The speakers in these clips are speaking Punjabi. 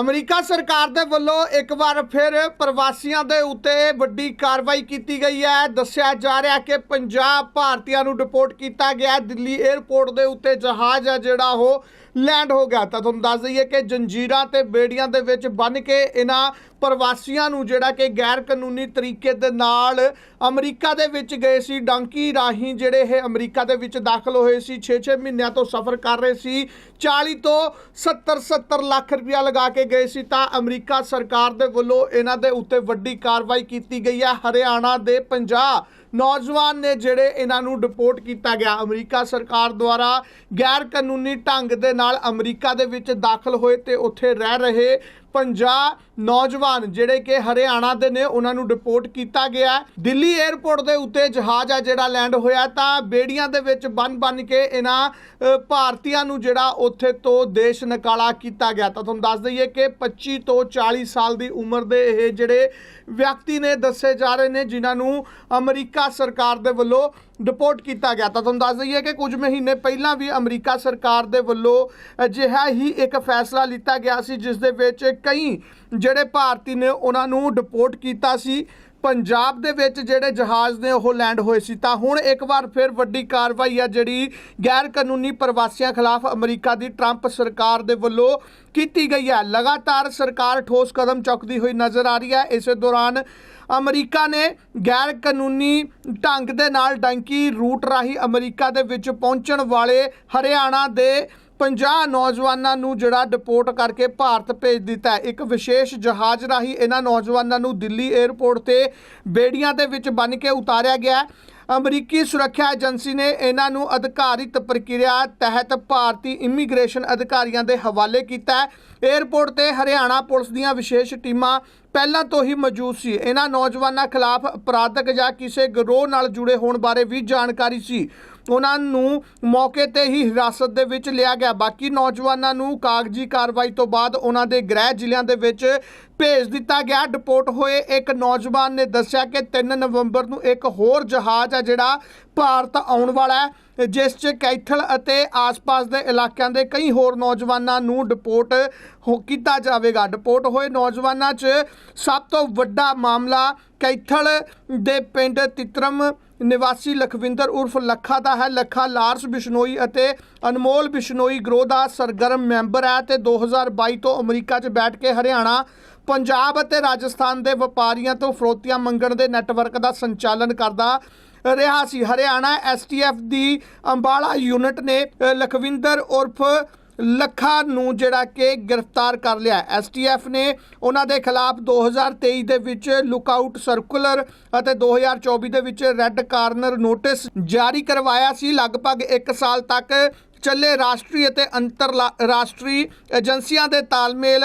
ਅਮਰੀਕਾ ਸਰਕਾਰ ਦੇ ਵੱਲੋਂ ਇੱਕ ਵਾਰ ਫਿਰ ਪ੍ਰਵਾਸੀਆਂ ਦੇ ਉੱਤੇ ਵੱਡੀ ਕਾਰਵਾਈ ਕੀਤੀ ਗਈ ਹੈ। ਦੱਸਿਆ ਜਾ ਰਿਹਾ ਕਿ 50 ਭਾਰਤੀਆਂ ਨੂੰ ਡਿਪੋਰਟ ਕੀਤਾ ਗਿਆ। ਦਿੱਲੀ 에ਅਰਪੋਰਟ ਦੇ ਉੱਤੇ ਜਹਾਜ਼ ਹੈ ਜਿਹੜਾ ਉਹ ਲੈਂਡ ਹੋ ਗਿਆ। ਤਾਂ ਤੁਹਾਨੂੰ ਦੱਸ ਦਈਏ ਕਿ ਜੰਜੀਰਾਂ ਤੇ ਬੇੜੀਆਂ ਦੇ ਵਿੱਚ ਬੰਨ ਕੇ ਇਹਨਾਂ ਪ੍ਰਵਾਸੀਆਂ ਨੂੰ ਜਿਹੜਾ ਕਿ ਗੈਰ ਕਾਨੂੰਨੀ ਤਰੀਕੇ ਦੇ ਨਾਲ ਅਮਰੀਕਾ ਦੇ ਵਿੱਚ ਗਏ ਸੀ। ਡਾਂਕੀ ਰਾਹੀਂ ਜਿਹੜੇ ਇਹ ਅਮਰੀਕਾ ਦੇ ਵਿੱਚ ਦਾਖਲ ਹੋਏ ਸੀ। 6-6 ਮਹੀਨਿਆਂ ਤੋਂ ਸਫ਼ਰ ਕਰ ਰਹੇ ਸੀ। 40 ਤੋਂ 70-70 ਲੱਖ ਰੁਪਇਆ ਲਗਾ ਕੇ ਗਏ ਸੀ। ਤਾਂ ਅਮਰੀਕਾ ਸਰਕਾਰ ਦੇ ਵੱਲੋਂ ਇਹਨਾਂ ਦੇ ਉੱਤੇ ਵੱਡੀ ਕਾਰਵਾਈ ਕੀਤੀ ਗਈ ਹੈ। ਹਰਿਆਣਾ ਦੇ 50 ਨੌਜਵਾਨ ਨੇ ਜਿਹੜੇ ਇਹਨਾਂ ਨੂੰ ਡਿਪੋਰਟ ਕੀਤਾ ਗਿਆ, ਅਮਰੀਕਾ ਸਰਕਾਰ ਦੁਆਰਾ ਗੈਰ ਕਾਨੂੰਨੀ ਢੰਗ ਦੇ ਨਾਲ ਅਮਰੀਕਾ ਦੇ ਵਿੱਚ ਦਾਖਲ ਹੋਏ ਤੇ ਉੱਥੇ ਰਹਿ ਰਹੇ 50 ਨੌਜਵਾਨ ਜਿਹੜੇ ਕਿ ਹਰਿਆਣਾ ਦੇ ਨੇ, ਉਹਨਾਂ ਨੂੰ ਡਿਪੋਰਟ ਕੀਤਾ ਗਿਆ ਦਿੱਲੀ 에ਅਰਪੋਰਟ ਦੇ ਉੱਤੇ ਜਹਾਜ਼ ਆ ਜਿਹੜਾ ਲੈਂਡ ਹੋਇਆ ਤਾਂ ਬੇੜੀਆਂ ਦੇ ਵਿੱਚ ਬੰਨ-ਬੰਨ ਕੇ ਇਹਨਾਂ ਭਾਰਤੀਆਂ ਨੂੰ ਜਿਹੜਾ ਉੱਥੇ ਤੋਂ ਦੇਸ਼ ਨਿਕਾਲਾ ਕੀਤਾ ਗਿਆ। ਤਾਂ ਤੁਹਾਨੂੰ ਦੱਸ ਦਈਏ ਕਿ 25 ਤੋਂ 40 ਸਾਲ ਦੀ ਉਮਰ ਦੇ ਇਹ ਜਿਹੜੇ ਵਿਅਕਤੀ ਨੇ, ਦੱਸੇ ਜਾ ਰਹੇ ਨੇ, ਜਿਨ੍ਹਾਂ ਨੂੰ ਅਮਰੀਕਾ ਸਰਕਾਰ ਦੇ ਵੱਲੋਂ ਡਿਪੋਰਟ ਕੀਤਾ ਗਿਆ। ਤਾਂ ਤੁਹਾਨੂੰ ਦੱਸ ਦਈਏ ਕਿ ਕੁਝ ਮਹੀਨੇ ਪਹਿਲਾਂ ਵੀ ਅਮਰੀਕਾ ਸਰਕਾਰ ਦੇ ਵੱਲੋਂ ਅਜਿਹਾ ਹੀ ਇੱਕ ਫੈਸਲਾ ਲਿੱਤਾ ਗਿਆ ਸੀ, ਜਿਸ ਦੇ ਵਿੱਚ ਕਈ ਜਿਹੜੇ ਭਾਰਤੀ ਨੇ ਉਹਨਾਂ ਨੂੰ ਡਿਪੋਰਟ ਕੀਤਾ ਸੀ। ਪੰਜਾਬ ਦੇ ਵਿੱਚ ਜਿਹੜੇ ਜਹਾਜ਼ ਨੇ ਉਹ ਲੈਂਡ ਹੋਏ ਸੀ, ਤਾਂ ਹੁਣ ਇੱਕ ਵਾਰ ਫਿਰ ਵੱਡੀ ਕਾਰਵਾਈ ਆ ਜਿਹੜੀ ਗੈਰ ਕਾਨੂੰਨੀ ਪ੍ਰਵਾਸੀਆਂ ਖਿਲਾਫ ਅਮਰੀਕਾ ਦੀ ਟਰੰਪ ਸਰਕਾਰ ਦੇ ਵੱਲੋਂ ਕੀਤੀ ਗਈ ਹੈ ਲਗਾਤਾਰ ਸਰਕਾਰ ਠੋਸ ਕਦਮ ਚੁੱਕਦੀ ਹੋਈ ਨਜ਼ਰ ਆ ਰਹੀ ਹੈ ਇਸੇ ਦੌਰਾਨ ਅਮਰੀਕਾ ਨੇ ਗੈਰ ਕਾਨੂੰਨੀ ਢੰਗ ਦੇ ਨਾਲ ਡੰਕੀ ਰੂਟ ਰਾਹੀਂ ਅਮਰੀਕਾ ਦੇ ਵਿੱਚ ਪਹੁੰਚਣ ਵਾਲੇ ਹਰਿਆਣਾ ਦੇ 50 ਨੌਜਵਾਨਾਂ ਨੂੰ ਜਿਹੜਾ ਡਿਪੋਰਟ ਕਰਕੇ ਭਾਰਤ ਭੇਜ ਦਿੱਤਾ ਇੱਕ ਵਿਸ਼ੇਸ਼ ਜਹਾਜ਼ ਰਾਹੀਂ ਇਹਨਾਂ ਨੌਜਵਾਨਾਂ ਨੂੰ ਦਿੱਲੀ 에ਅਰਪੋਰਟ ਤੇ ਬੇੜੀਆਂ ਦੇ ਵਿੱਚ ਬੰਨ ਕੇ ਉਤਾਰਿਆ ਗਿਆ ਅਮਰੀਕੀ ਸੁਰੱਖਿਆ ਏਜੰਸੀ ਨੇ ਇਹਨਾਂ ਨੂੰ ਅਧਿਕਾਰਿਤ ਪ੍ਰਕਿਰਿਆ ਤਹਿਤ ਭਾਰਤੀ ਇਮੀਗ੍ਰੇਸ਼ਨ ਅਧਿਕਾਰੀਆਂ ਦੇ ਹਵਾਲੇ ਕੀਤਾ ਹੈ। 에ਅਰਪੋਰਟ ਤੇ ਹਰਿਆਣਾ ਪੁਲਿਸ ਦੀਆਂ ਵਿਸ਼ੇਸ਼ ਟੀਮਾਂ ਪਹਿਲਾਂ ਤੋਂ ਹੀ ਮੌਜੂਦ ਸੀ। ਇਹਨਾਂ ਨੌਜਵਾਨਾਂ ਖਿਲਾਫ ਅਪਰਾਧਕ ਜਾਂ ਕਿਸੇ ਗਰੋਹ ਨਾਲ ਜੁੜੇ ਹੋਣ ਬਾਰੇ ਵੀ ਜਾਣਕਾਰੀ ਸੀ। ਉਹਨਾਂ ਨੂੰ ਮੌਕੇ ਤੇ ਹੀ ਹਿਰਾਸਤ ਦੇ ਵਿੱਚ ਲਿਆ ਗਿਆ। ਬਾਕੀ ਨੌਜਵਾਨਾਂ ਨੂੰ ਕਾਗਜ਼ੀ ਕਾਰਵਾਈ ਤੋਂ ਬਾਅਦ ਉਹਨਾਂ ਦੇ ਗ੍ਰਹਿ ਜ਼ਿਲ੍ਹਿਆਂ ਦੇ ਵਿੱਚ ਭੇਜ ਦਿੱਤਾ ਗਿਆ। ਡਿਪੋਰਟ ਹੋਏ ਇੱਕ ਨੌਜਵਾਨ ਨੇ ਦੱਸਿਆ ਕਿ 3 ਨਵੰਬਰ ਨੂੰ ਇੱਕ ਹੋਰ ਜਹਾਜ਼ ਹੈ ਜਿਹੜਾ ਭਾਰਤ ਆਉਣ ਵਾਲਾ ਹੈ, ਜਿਸ 'ਚ ਕੈਥਲ ਅਤੇ ਆਸ-ਪਾਸ ਦੇ ਇਲਾਕਿਆਂ ਦੇ ਕਈ ਹੋਰ ਨੌਜਵਾਨਾਂ ਨੂੰ ਡਿਪੋਰਟ ਹੋ, ਕੀਤਾ ਜਾਵੇਗਾ। ਡਿਪੋਰਟ ਹੋਏ ਨੌਜਵਾਨਾਂ 'ਚ ਸਭ ਤੋਂ ਵੱਡਾ ਮਾਮਲਾ ਕੈਥਲ ਦੇ ਪਿੰਡ ਤਿਤਰਮ ਨਿਵਾਸੀ ਲਖਵਿੰਦਰ ਉਰਫ ਲੱਖਾ ਦਾ ਹੈ। ਲੱਖਾ ਲਾਰਸ ਬਿਸ਼ਨੋਈ ਅਤੇ ਅਨਮੋਲ ਬਿਸ਼ਨੋਈ ਗਰੋਹ ਦਾ ਸਰਗਰਮ ਮੈਂਬਰ ਹੈ ਤੇ 2022 ਤੋਂ ਅਮਰੀਕਾ 'ਚ ਬੈਠ ਕੇ ਹਰਿਆਣਾ ਪੰਜਾਬ ਅਤੇ ਰਾਜਸਥਾਨ ਦੇ ਵਪਾਰੀਆਂ ਤੋਂ ਫਰੋਤੀਆਂ ਮੰਗਣ ਦੇ ਨੈਟਵਰਕ ਦਾ ਸੰਚਾਲਨ ਕਰਦਾ ਰਿਹਾ ਸੀ। ਹਰਿਆਣਾ ਐਸਟੀਐਫ ਦੀ ਅੰਬਾਲਾ ਯੂਨਿਟ ਨੇ ਲਖਵਿੰਦਰ ਉਰਫ ਲੱਖਾ ਨੂੰ ਜਿਹੜਾ ਕਿ ਗ੍ਰਿਫਤਾਰ ਕਰ ਲਿਆ। ਐਸਟੀਐਫ ਨੇ ਉਹਨਾਂ ਦੇ ਖਿਲਾਫ 2023 ਦੇ ਵਿੱਚ ਲੁੱਕਆਊਟ ਸਰਕੂਲਰ ਅਤੇ 2024 ਦੇ ਵਿੱਚ ਰੈੱਡ ਕਾਰਨਰ ਨੋਟਿਸ ਜਾਰੀ ਕਰਵਾਇਆ ਸੀ। ਲਗਭਗ 1 ਸਾਲ ਤੱਕ ਚੱਲੇ ਰਾਸ਼ਟਰੀ ਅਤੇ ਅੰਤਰਰਾਸ਼ਟਰੀ ਏਜੰਸੀਆਂ ਦੇ ਤਾਲਮੇਲ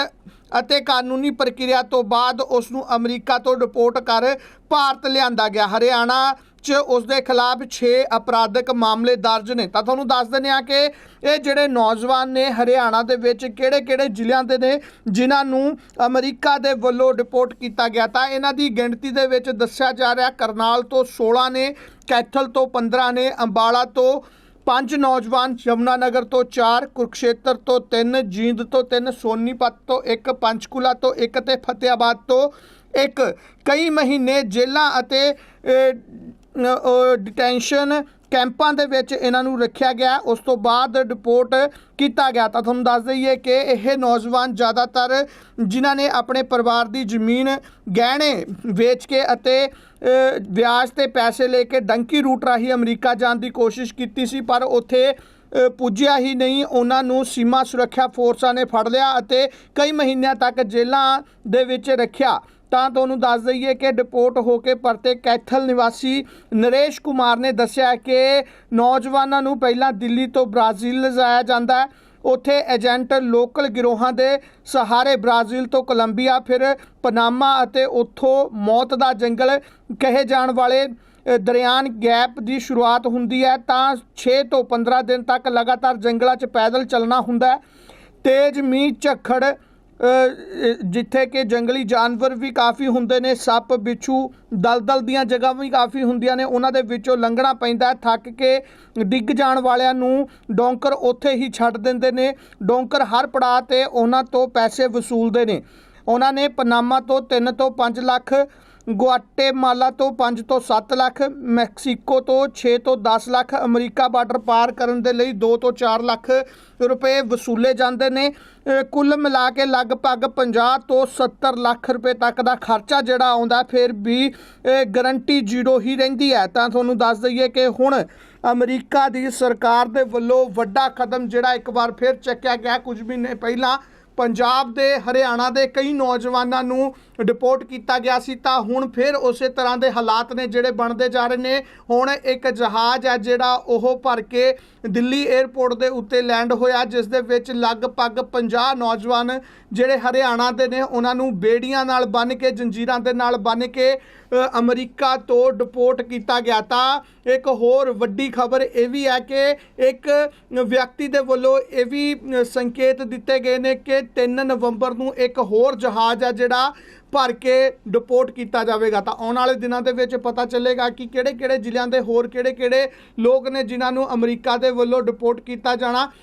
ਅਤੇ ਕਾਨੂੰਨੀ ਪ੍ਰਕਿਰਿਆ ਤੋਂ ਬਾਅਦ ਉਸ ਨੂੰ ਅਮਰੀਕਾ ਤੋਂ ਡਿਪੋਰਟ ਕਰ ਭਾਰਤ ਲਿਆਂਦਾ ਗਿਆ। ਹਰਿਆਣਾ 'ਚ ਉਸ ਦੇ ਖਿਲਾਫ 6 ਅਪਰਾਧਿਕ ਮਾਮਲੇ ਦਰਜ ਨੇ। ਤਾਂ ਤੁਹਾਨੂੰ ਦੱਸ ਦਿੰਦੇ ਆ ਕਿ ਇਹ ਜਿਹੜੇ ਨੌਜਵਾਨ ਨੇ ਹਰਿਆਣਾ ਦੇ ਵਿੱਚ ਕਿਹੜੇ-ਕਿਹੜੇ ਜ਼ਿਲ੍ਹਿਆਂ ਦੇ ਨੇ ਜਿਨ੍ਹਾਂ ਨੂੰ ਅਮਰੀਕਾ ਦੇ ਵੱਲੋਂ ਡਿਪੋਰਟ ਕੀਤਾ ਗਿਆ। ਤਾਂ ਇਹਨਾਂ ਦੀ ਗਿਣਤੀ ਦੇ ਵਿੱਚ ਦੱਸਿਆ ਜਾ ਰਿਹਾ, ਕਰਨਾਲ ਤੋਂ 16 ਨੇ, ਕੈਥਲ ਤੋਂ 15 ਨੇ, ਅੰਬਾਲਾ ਤੋਂ ਪੰਜ ਨੌਜਵਾਨ ਯਮੁਨਾਨਗਰ ਤੋਂ ਚਾਰ, ਕੁਰਕਸ਼ੇਤਰ ਤੋਂ ਤਿੰਨ, ਜੀਂਦ ਤੋਂ ਤਿੰਨ, ਸੋਨੀਪਤ ਤੋਂ ਇੱਕ, ਪੰਚਕੂਲਾ ਤੋਂ ਇੱਕ ਤੇ ਫਤਿਆਬਾਦ ਤੋਂ ਇੱਕ। ਕਈ ਮਹੀਨੇ ਜੇਲ੍ਹਾਂ ਅਤੇ ਡਿਟੈਂਸ਼ਨ ਕੈਂਪਾਂ ਦੇ ਵਿੱਚ ਇਹਨਾਂ ਨੂੰ ਰੱਖਿਆ ਗਿਆ। ਉਸ ਤੋਂ ਬਾਅਦ ਡਿਪੋਰਟ ਕੀਤਾ ਗਿਆ। ਤਾਂ ਤੁਹਾਨੂੰ ਦੱਸ ਦਈਏ ਕਿ ਇਹ ਨੌਜਵਾਨ ਜ਼ਿਆਦਾਤਰ ਜਿਨ੍ਹਾਂ ਨੇ ਆਪਣੇ ਪਰਿਵਾਰ ਦੀ ਜ਼ਮੀਨ ਗਹਿਣੇ ਵੇਚ ਕੇ ਅਤੇ ਵਿਆਜ ਤੇ ਪੈਸੇ ਲੈ ਕੇ ਡੰਕੀ ਰੂਟ ਰਾਹੀਂ ਅਮਰੀਕਾ ਜਾਣ ਦੀ ਕੋਸ਼ਿਸ਼ ਕੀਤੀ ਸੀ, ਪਰ ਉੱਥੇ ਪੁੱਜਿਆ ਹੀ ਨਹੀਂ। ਉਹਨਾਂ ਨੂੰ ਸੀਮਾ ਸੁਰੱਖਿਆ ਫੋਰਸਾਂ ਨੇ ਫੜ ਲਿਆ ਅਤੇ ਕਈ ਮਹੀਨਿਆਂ ਤੱਕ ਜੇਲ੍ਹਾਂ ਦੇ ਵਿੱਚ ਰੱਖਿਆ। ਤਾਂ ਤੁਹਾਨੂੰ ਦੱਸ ਦਈਏ ਕਿ ਡਿਪੋਰਟ ਹੋ ਕੇ ਪਰਤੇ ਕੈਥਲ ਨਿਵਾਸੀ ਨਰੇਸ਼ ਕੁਮਾਰ ਨੇ ਦੱਸਿਆ ਕਿ ਨੌਜਵਾਨਾਂ ਨੂੰ ਪਹਿਲਾਂ ਦਿੱਲੀ ਤੋਂ ਬ੍ਰਾਜ਼ੀਲ ਲਿਜਾਇਆ ਜਾਂਦਾ ਹੈ। ਉੱਥੇ ਏਜੰਟ ਲੋਕਲ ਗਿਰੋਹਾਂ ਦੇ ਸਹਾਰੇ ਬ੍ਰਾਜ਼ੀਲ ਤੋਂ ਕੋਲੰਬੀਆ, ਫਿਰ ਪਨਾਮਾ ਅਤੇ ਉੱਥੋਂ ਮੌਤ ਦਾ ਜੰਗਲ ਕਹੇ ਜਾਣ ਵਾਲੇ ਦਰਿਆਨ ਗੈਪ ਦੀ ਸ਼ੁਰੂਆਤ ਹੁੰਦੀ ਹੈ। ਤਾਂ 6 ਤੋਂ 15 ਦਿਨ ਤੱਕ ਲਗਾਤਾਰ ਜੰਗਲਾਂ 'ਚ ਪੈਦਲ ਚੱਲਣਾ ਹੁੰਦਾ ਹੈ। ਤੇਜ਼ ਮੀਂਹ, ਝੱਖੜ ਜਿੱਥੇ ਕਿ ਜੰਗਲੀ ਜਾਨਵਰ ਵੀ ਕਾਫੀ ਹੁੰਦੇ ਨੇ, ਸੱਪ, ਬਿੱਛੂ, ਦਲਦਲ ਦੀਆਂ ਜਗ੍ਹਾ ਵੀ ਕਾਫੀ ਹੁੰਦੀਆਂ ਨੇ। ਉਹਨਾਂ ਦੇ ਵਿੱਚੋਂ ਲੰਘਣਾ ਪੈਂਦਾ ਥੱਕ ਕੇ ਡਿੱਗ ਜਾਣ ਵਾਲਿਆਂ ਨੂੰ ਡੋਂਕਰ ਉੱਥੇ ਹੀ ਛੱਡ ਦਿੰਦੇ ਨੇ। ਡੋਂਕਰ ਹਰ ਪੜਾਅ ਤੇ ਉਹਨਾਂ ਤੋਂ ਪੈਸੇ ਵਸੂਲਦੇ ਨੇ। ਉਹਨਾਂ ਨੇ ਪਨਾਮਾ ਤੋਂ 3 ਤੋਂ 5 ਲੱਖ, ਗੁਆਟੇਮਾਲਾ ਤੋਂ 5 ਤੋਂ 7 ਲੱਖ, ਮੈਕਸੀਕੋ ਤੋਂ 6 ਤੋਂ 10 ਲੱਖ, ਅਮਰੀਕਾ ਬਾਰਡਰ ਪਾਰ ਕਰਨ ਦੇ ਲਈ 2 ਤੋਂ 4 ਲੱਖ ਰੁਪਏ ਵਸੂਲੇ ਜਾਂਦੇ ਨੇ। ਕੁੱਲ ਮਿਲਾ ਕੇ ਲਗਭਗ 50 ਤੋਂ 70 ਲੱਖ ਰੁਪਏ ਤੱਕ ਦਾ ਖਰਚਾ ਜਿਹੜਾ ਆਉਂਦਾ, ਫਿਰ ਵੀ ਗਰੰਟੀ ਜ਼ੀਰੋ ਹੀ ਰਹਿੰਦੀ ਹੈ। ਤਾਂ ਤੁਹਾਨੂੰ ਦੱਸ ਦਈਏ ਕਿ ਹੁਣ ਅਮਰੀਕਾ ਦੀ ਸਰਕਾਰ ਦੇ ਵੱਲੋਂ ਵੱਡਾ ਕਦਮ ਜਿਹੜਾ ਇੱਕ ਵਾਰ ਫਿਰ ਚੱਕਿਆ ਗਿਆ ਕੁਝ ਮਹੀਨੇ ਪਹਿਲਾਂ ਪੰਜਾਬ ਦੇ, ਹਰਿਆਣਾ ਦੇ ਕਈ ਨੌਜਵਾਨਾਂ ਨੂੰ ਡਿਪੋਰਟ ਕੀਤਾ ਗਿਆ ਸੀ, ਤਾਂ ਹੁਣ ਫਿਰ ਉਸੇ ਤਰ੍ਹਾਂ ਦੇ ਹਾਲਾਤ ਨੇ ਜਿਹੜੇ ਬਣਦੇ ਜਾ ਰਹੇ ਨੇ। ਹੁਣ ਇੱਕ ਜਹਾਜ਼ ਹੈ ਜਿਹੜਾ ਉਹ ਭਰ ਕੇ ਦਿੱਲੀ 에ਅਰਪੋਰਟ ਦੇ ਉੱਤੇ ਲੈਂਡ ਹੋਇਆ ਜਿਸ ਦੇ ਵਿੱਚ ਲਗਭਗ 50 ਨੌਜਵਾਨ ਜਿਹੜੇ ਹਰਿਆਣਾ ਦੇ ਨੇ, ਉਹਨਾਂ ਨੂੰ ਬੇੜੀਆਂ ਨਾਲ ਬੰਨ੍ਹ ਕੇ, ਜੰਜੀਰਾਂ ਦੇ ਨਾਲ ਬੰਨ੍ਹ ਕੇ ਅਮਰੀਕਾ ਤੋਂ ਡਿਪੋਰਟ ਕੀਤਾ ਗਿਆ। ਤਾਂ ਇੱਕ ਹੋਰ ਵੱਡੀ ਖਬਰ ਇਹ ਵੀ ਹੈ ਕਿ ਇੱਕ ਵਿਅਕਤੀ ਦੇ ਵੱਲੋਂ ਇਹ ਵੀ ਸੰਕੇਤ ਦਿੱਤੇ ਗਏ ਨੇ ਕਿ 3 ਨਵੰਬਰ ਨੂੰ ਇੱਕ ਹੋਰ ਜਹਾਜ਼ ਆ ਜਿਹੜਾ ਭਰ ਕੇ ਡਿਪੋਰਟ ਕੀਤਾ ਜਾਵੇਗਾ। ਤਾਂ ਆਉਣ ਵਾਲੇ ਦਿਨਾਂ ਦੇ ਵਿੱਚ ਪਤਾ ਚੱਲੇਗਾ ਕਿ ਕਿਹੜੇ-ਕਿਹੜੇ ਜ਼ਿਲ੍ਹਿਆਂ ਦੇ ਹੋਰ ਕਿਹੜੇ-ਕਿਹੜੇ ਲੋਕ ਨੇ ਜਿਨ੍ਹਾਂ ਨੂੰ ਅਮਰੀਕਾ ਦੇ ਵੱਲੋਂ ਡਿਪੋਰਟ ਕੀਤਾ ਜਾਣਾ।